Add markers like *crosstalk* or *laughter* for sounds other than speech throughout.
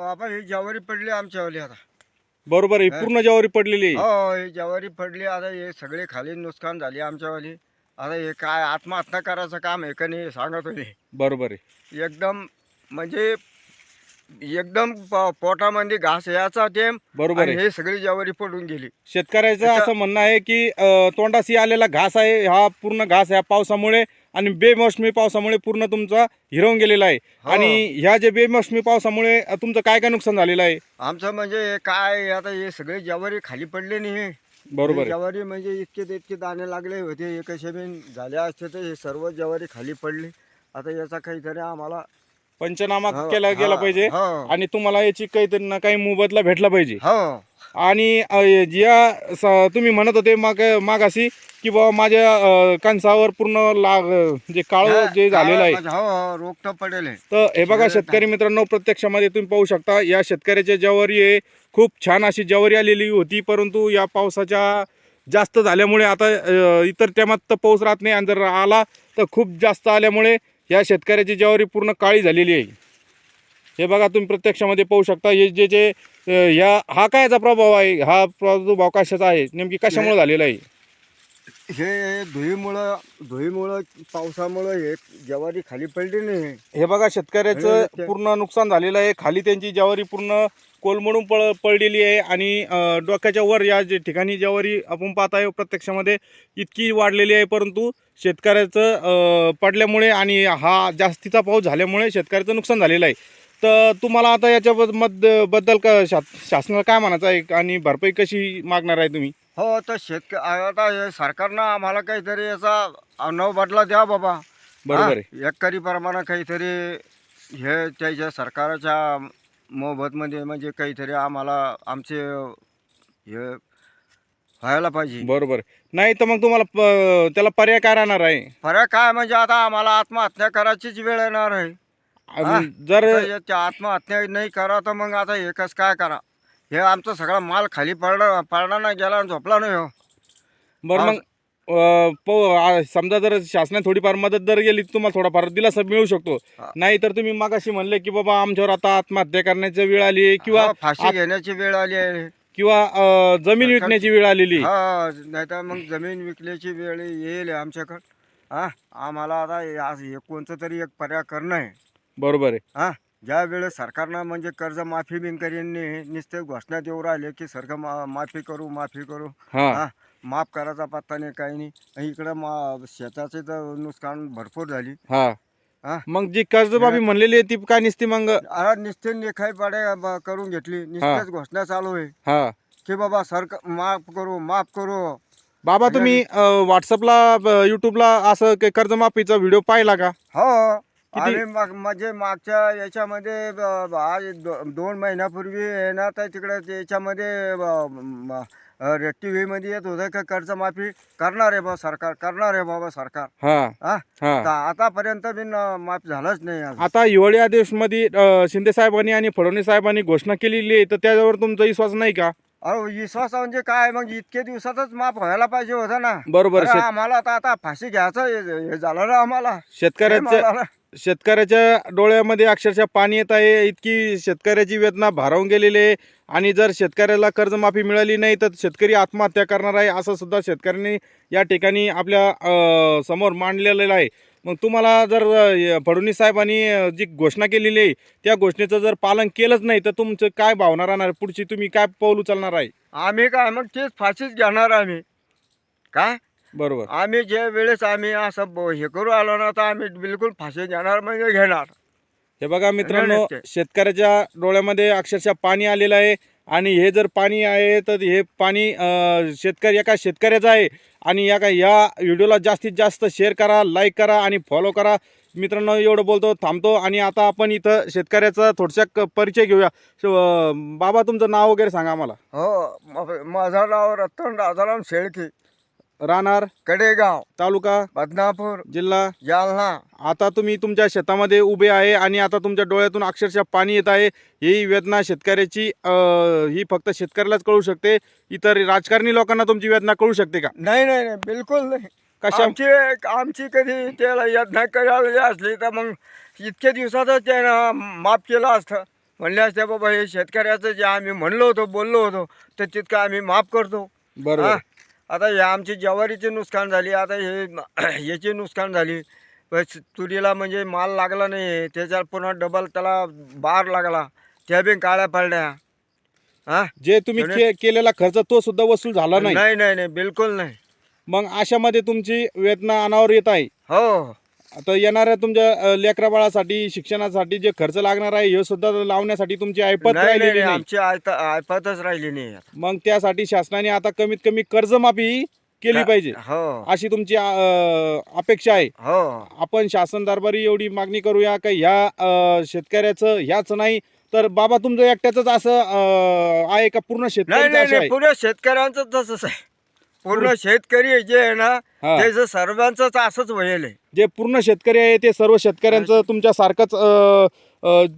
आपण ही ज्वारी पडली आमच्यावाली आता. बरोबर आहे पूर्ण ज्वारी पडलेली आहे. हो ही ज्वारी पडली आता हे सगळे खाली नुकसान झाली आमच्यावाली. आता हे काय आत्महत्या करायचं काम आहे का नाही सांगत होते बरोबर आहे. एकदम म्हणजे एकदम प- पोटामध्ये घास याचा टेम बरोबर आणि आहे. हे सगळी ज्वारी पडून गेली. शेतकऱ्याचं असं म्हणणं आहे की अं, तोंडाशी आलेला घास आहे हा पूर्ण घास ह्या पावसामुळे आणि बेमोसमी पावसामुळे पूर्ण तुमचा हिरवून गेलेला आहे. हो. आणि ह्या जे बेमोसमी पावसामुळे तुमचं काय काय नुकसान झालेलं आहे? आमचं म्हणजे काय आता हे सगळे ज्वारी खाली पडले नाही. हे. बरोबर आहे. ज्वारी म्हणजे इतके ते इतके दाणे लागले होते हे कसे बिन झाले असते तर हे सर्व ज्वारी खाली पडली. आता याचा काहीतरी आम्हाला पंचनामा हो, केला गेला हा, पाहिजे हो. आणि तुम्हाला याची काहीतरी ना काही मोबदला भेटला पाहिजे. हो. आणि ज्या स- तुम्ही म्हणत होते माग मागाशी की बाबा माझ्या कणसावर पूर्ण लाग जे काळं जे झालेलं आहे. हो हो तर पडेल. तर हे बघा शेतकरी मित्रांनो प्रत्यक्षामध्ये तुम्ही पाहू शकता या शेतकऱ्याच्या ज्वारी आहे खूप छान अशी ज्वारी आलेली होती परंतु या पावसाच्या जास्त झाल्यामुळे आता अ, इतर टायमात तर पाऊस राहत नाही आणि जर आला तर खूप जास्त आल्यामुळे या शेतकऱ्याची ज्वारी पूर्ण काळी झालेली आहे. हे बघा तुम्ही प्रत्यक्षामध्ये पाहू शकता हे जे जे ह्या हा कायचा प्रभाव आहे? हा प्रादुर्भाव कशाचा आहे? नेमकी कशामुळे झालेला आहे? हे धुईमुळं धुईमुळं पावसामुळं हे ज्वारी खाली पडली नाही. हे. बघा शेतकऱ्याचं पूर्ण नुकसान झालेलं आहे. खाली त्यांची ज्वारी पूर्ण कोलमडून पळ पडलेली आहे आणि डोक्याच्या वर या जे ठिकाणी ज्वारी आपण पाहत आहे प्रत्यक्षामध्ये इतकी वाढलेली आहे. परंतु शेतकऱ्याचं पडल्यामुळे आणि हा जास्तीचा पाऊस झाल्यामुळे शेतकऱ्याचं नुकसान झालेलं आहे. तर तुम्हाला आता याच्याबद्दल बद्दल का शा शासनाला काय म्हणायचं आहे? आणि भरपाई कशी मागणार आहे तुम्ही? हो तर शेतक आता हे सरकारनं आम्हाला काहीतरी याचा नव बदला द्या बाबा. बरोबर आहे. एकरी प्रमाणे काहीतरी हे त्याच्या सरकारच्या मोबतमध्ये म्हणजे काहीतरी आम्हाला आमचे हे व्हायला पाहिजे. बरोबर. नाही तर मग तुम्हाला प- त्याला पर्याय काय राहणार आहे? फरक काय म्हणजे आता आम्हाला आत्महत्या करायचीच वेळ येणार आहे. हा, अजून जर आता त्या आत्महत्या नाही करा तर मग आता हे कसं काय करा? हे आमचा सगळा माल खाली पडला पडला नाही गेला आणि झोपला नाही हो. बरं मग अं, आ, समजा जर शासनाने थोडीफार मदत जर गेली तर तुम्हाला थोडाफार दिलासा मिळू शकतो. हा. नाही तर तुम्ही मागाशी म्हणले की बाबा आमच्यावर आता आत्महत्या करण्याची वेळ आली आहे किंवा हा, फाशी घेण्याची वेळ आली आहे. किंवा अं, जमीन विकण्याची वेळ आलेली आहे. हा नाही तर मग जमीन विकल्याची वेळ येईल आमच्याकडं. हा आम्हाला आता हे- आज हे कोणतं तरी एक पर्याय करणं आहे. बरोबर आहे. हा ज्या वेळेस सरकारनं म्हणजे कर्ज माफी बिनकरींनी नुसते घोषणा देऊ राहिले की सरकार मा माफी करू माफी करू. हा. हा माफ करायचा पत्ता नाही काही नाही. आणि इकडं मा शेताचे तर नुकसान भरपूर झाली. हा. हा. मग जी कर्जबाबी म्हणलेली आहे ती काय निसती मग? आ, नुसते निखाई पाडे ब- करून घेतली. नुसतेच घोषणा चालू आहे. हा. की बाबा सरकार माफ करू माफ करू. बाबा तुम्ही व्हॉट्सअपला युट्यूबला असं काही कर्जमाफीचा व्हिडिओ पाहिला का? हो. आम्ही मग म्हणजे मागच्या याच्यामध्ये आज दो- दोन महिन्यापूर्वी आहे ना तर तिकडे त्याच्यामध्ये टी व्हीमध्ये येत होतं का कर्जमाफी? करणार आहे बा सरकार करणार आहे बाबा सरकार. हा. हा? हा. आतापर्यंत बी न- माफ झालंच नाही अजून. आता हिवाळी आदेशमध्ये अं, शिंदे साहेबांनी आणि फडणवीस साहेबांनी घोषणा केलेली आहे तर त्याच्यावर तुमचा विश्वास नाही का? अहो विश्वास म्हणजे काय? मग इतके दिवसातच माफ व्हायला पाहिजे होतं ना. बरोबर अरे शेत आम्हाला आता आता फाशी घ्यायचं हे- हे झालं ना आम्हाला. हे शेतकऱ्याचं मला. शेतकऱ्याच्या डोळ्यामध्ये अक्षरशः पाणी येत आहे. इतकी शेतकऱ्याची वेदना भारावून गेलेली आहे. आणि जर शेतकऱ्याला कर्जमाफी मिळाली नाही तर शेतकरी आत्महत्या करणार आहे असं सुद्धा शेतकऱ्यांनी या ठिकाणी आपल्या अं, समोर मांडलेलं आहे. मग तुम्हाला जर फडणवीस साहेबांनी जी घोषणा केलेली आहे त्या घोषणेचं जर पालन केलंच नाही तर तुमचं काय भावना राहणार? पुढची तुम्ही काय पाऊल उचलणार आहे? आम्ही काय मग तेच फाशीच घेणार आम्ही. काय बरोबर. आम्ही जे वेळेस आम्ही असं हे करू आलो ना तर आम्ही बिलकुल फाशी घेणार म्हणजे घेणार. हे बघा मित्रांनो. शेतकऱ्याच्या डोळ्यामध्ये अक्षरशः पाणी आलेलं आहे. आणि हे जर पाणी आहे तर हे पाणी शेतकरी एका शेतकऱ्याचं आहे. आणि या का या व्हिडिओला जास्तीत जास्त शेअर करा लाईक करा आणि फॉलो करा. मित्रांनो एवढं बोलतो थांबतो. आणि आता आपण इथं शेतकऱ्याचा थोडशा क- परिचय घेऊया. बाबा तुमचं नाव वगैरे सांगा आम्हाला. हो माझं नाव रतन राजाराम शेळके. राहणार कडेगाव तालुका बदनापूर जिल्हा जालना. आता तुम्ही तुमच्या शेतामध्ये उभे आहे आणि आता तुमच्या डोळ्यातून अक्षरशः पाणी येत आहे. ही वेदना शेतकऱ्याची ही फक्त शेतकऱ्यालाच कळू शकते. इतर राजकारणी लोकांना तुमची वेदना कळू शकते का? नाही नाही नाही बिलकुल नाही. कशा? आमची आमची कधी त्याला यज्ञ करायला असली तर मग इतक्या दिवसातच त्यानं माफ केलं असतं. म्हणले असते बाबा हे शेतकऱ्याचं जे आम्ही म्हणलो होतो बोललो होतो तर तितकं आम्ही माफ करतो. बरोबर? आता हे आमची ज्वारीची नुकसान झाली आता हे *clears throat* याची नुकसान झाली. बस तुरीला म्हणजे माल लागला नाही त्याच्यात पुन्हा डबल त्याला बार लागला. त्या बी काळ्या पडल्या. हा? जे तुम्ही के- केलेला खर्च तो सुद्धा वसूल झाला नाही. नाही नाही नाही बिलकुल नाही. मग अशामध्ये तुमची वेदना अनावर येत आहे. हो. आता येणाऱ्या तुमच्या लेकरा बाळासाठी शिक्षणासाठी जे खर्च लागणार आहे हे सुद्धा लावण्यासाठी तुमची ऐपत नाही नाही राहिलेली नाही, नाही. आमची आयत आयपतच राहिली नाही. मग त्यासाठी शासनाने आता कमीत कमी कर्जमाफी केली पाहिजे. हो. अशी तुमची अ, अपेक्षा आहे. हो. आपण शासन दरबारी एवढी मागणी करूया का ह्या अ, शेतकऱ्याचं ह्याच नाही? तर बाबा तुमचं एकट्याच असं अ, आहे का पूर्ण नाही नाही नाही पुढे शेतकऱ्यांचं तसंच आहे. पूर्ण शेतकरी जे आहे ना हा. त्याचं सर्वांचंच असंच वयल आहे. जे पूर्ण शेतकरी आहे ते सर्व शेतकऱ्यांचं तुमच्या सारखंच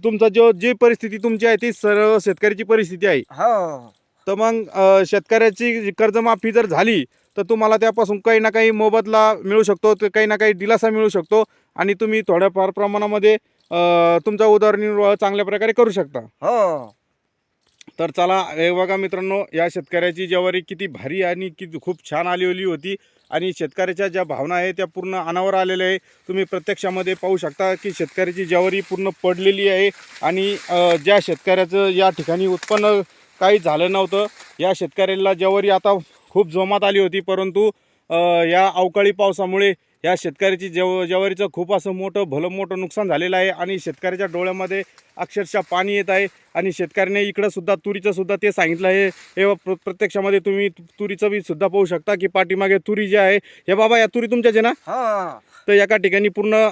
तुमचं जो जी परिस्थिती तुमची आहे ती सर्व शेतकऱ्याची परिस्थिती आहे. हो. तर मग अ, शेतकऱ्याची कर्जमाफी जर झाली तर तुम्हाला त्यापासून काही ना काही मोबदला मिळू शकतो काही ना काही दिलासा मिळू शकतो आणि तुम्ही थोड्याफार प्रमाणामध्ये अ, तुमचा उदरनिर्वाह चांगल्या प्रकारे करू शकता. हो. तर चला हे बघा मित्रांनो या शेतकऱ्याची ज्वारी किती भारी आणि किती खूप छान आलेली होती. आणि शेतकऱ्याच्या ज्या भावना आहे त्या पूर्ण अनावर आलेल्या आहे तुम्ही प्रत्यक्षामध्ये पाहू शकता की शेतकऱ्याची ज्वारी पूर्ण पडलेली आहे. आणि ज्या शेतकऱ्याचं या ठिकाणी उत्पन्न काही झालं नव्हतं या शेतकऱ्याला ज्वारी आता खूप जोमात आली होती. परंतु या अवकाळी पावसामुळे या शेतकऱ्याची जव ज्वारीचं खूप असं मोठं भलं मोठं नुकसान झालेलं आहे आणि शेतकऱ्याच्या डोळ्यामध्ये अक्षरशः पाणी येत आहे आणि शेतकऱ्याने इकडं सुद्धा तुरीचं सुद्धा ते सांगितलं आहे. हे प्र प्रत्यक्षामध्ये तुम्ही तुरीचं बी सुद्धा पाहू शकता की पाठीमागे तुरी जी आहे हे बाबा या तुरी तुमच्याच आहे ना? हो. तर एका ठिकाणी पूर्ण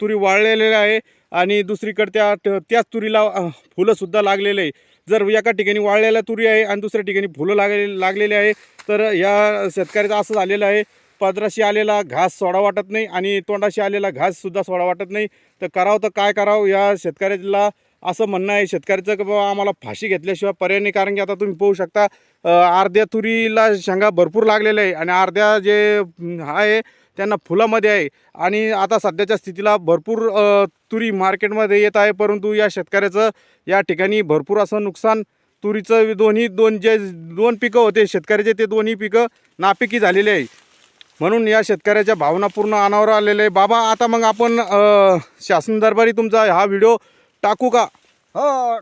तुरी वाळलेल्या आहे आणि दुसरीकडे त्या त्याच तुरीला फुलंसुद्धा लागलेले आहे. जर एका ठिकाणी वाळलेल्या तुरी आहे आणि दुसऱ्या ठिकाणी फुलं लागले लागलेले आहे तर या शेतकऱ्याचं असं झालेलं आहे पदराशी आलेला घास सोडा वाटत नाही आणि तोंडाशी आलेला घाससुद्धा सोडा वाटत नाही. तर करावं तर काय करावं या शेतकऱ्याला असं म्हणणं आहे. शेतकऱ्याचं की बाबा आम्हाला फाशी घेतल्याशिवाय पर्याय नाही. कारण की आता तुम्ही पाहू शकता अर्ध्या तुरीला शेंगा भरपूर लागलेल्या आहे आणि अर्ध्या जे आहे त्यांना फुलामध्ये आहे. आणि आता सध्याच्या स्थितीला भरपूर तुरी मार्केटमध्ये येत आहे. परंतु या शेतकऱ्याचं या ठिकाणी भरपूर असं नुकसान तुरीचं दोन्ही दोन जे दोन पिकं होते शेतकऱ्याचे ते दोन्ही पिकं नापिकी झालेले आहे. म्हणून या शेतकऱ्याच्या भावना पूर्ण अनावर आलेले आहे बाबा आता मग आपण शासन दरबारी तुमचा हा व्हिडिओ टाकू का? हो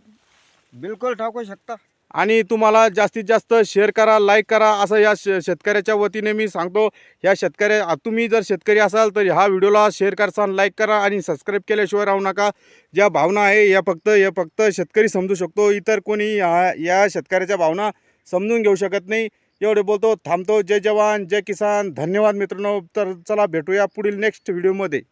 बिलकुल टाकू शकता. आणि तुम्हाला जास्तीत जास्त शेअर करा लाईक करा असं या श शेतकऱ्याच्या वतीने मी सांगतो. या शेतकऱ्या तुम्ही जर शेतकरी असाल तर ह्या व्हिडिओला शेअर करसान लाईक करा आणि सबस्क्राईब केल्याशिवाय राहू नका. ज्या भावना आहे या फक्त या फक्त शेतकरी समजू शकतो. इतर कोणी या या शेतकऱ्याच्या भावना समजून घेऊ शकत नाही. एवढे बोलतो थांबतो. जय जवान जय किसान. धन्यवाद मित्रांनो. तर चला भेटूया पुढील नेक्स्ट व्हिडिओमध्ये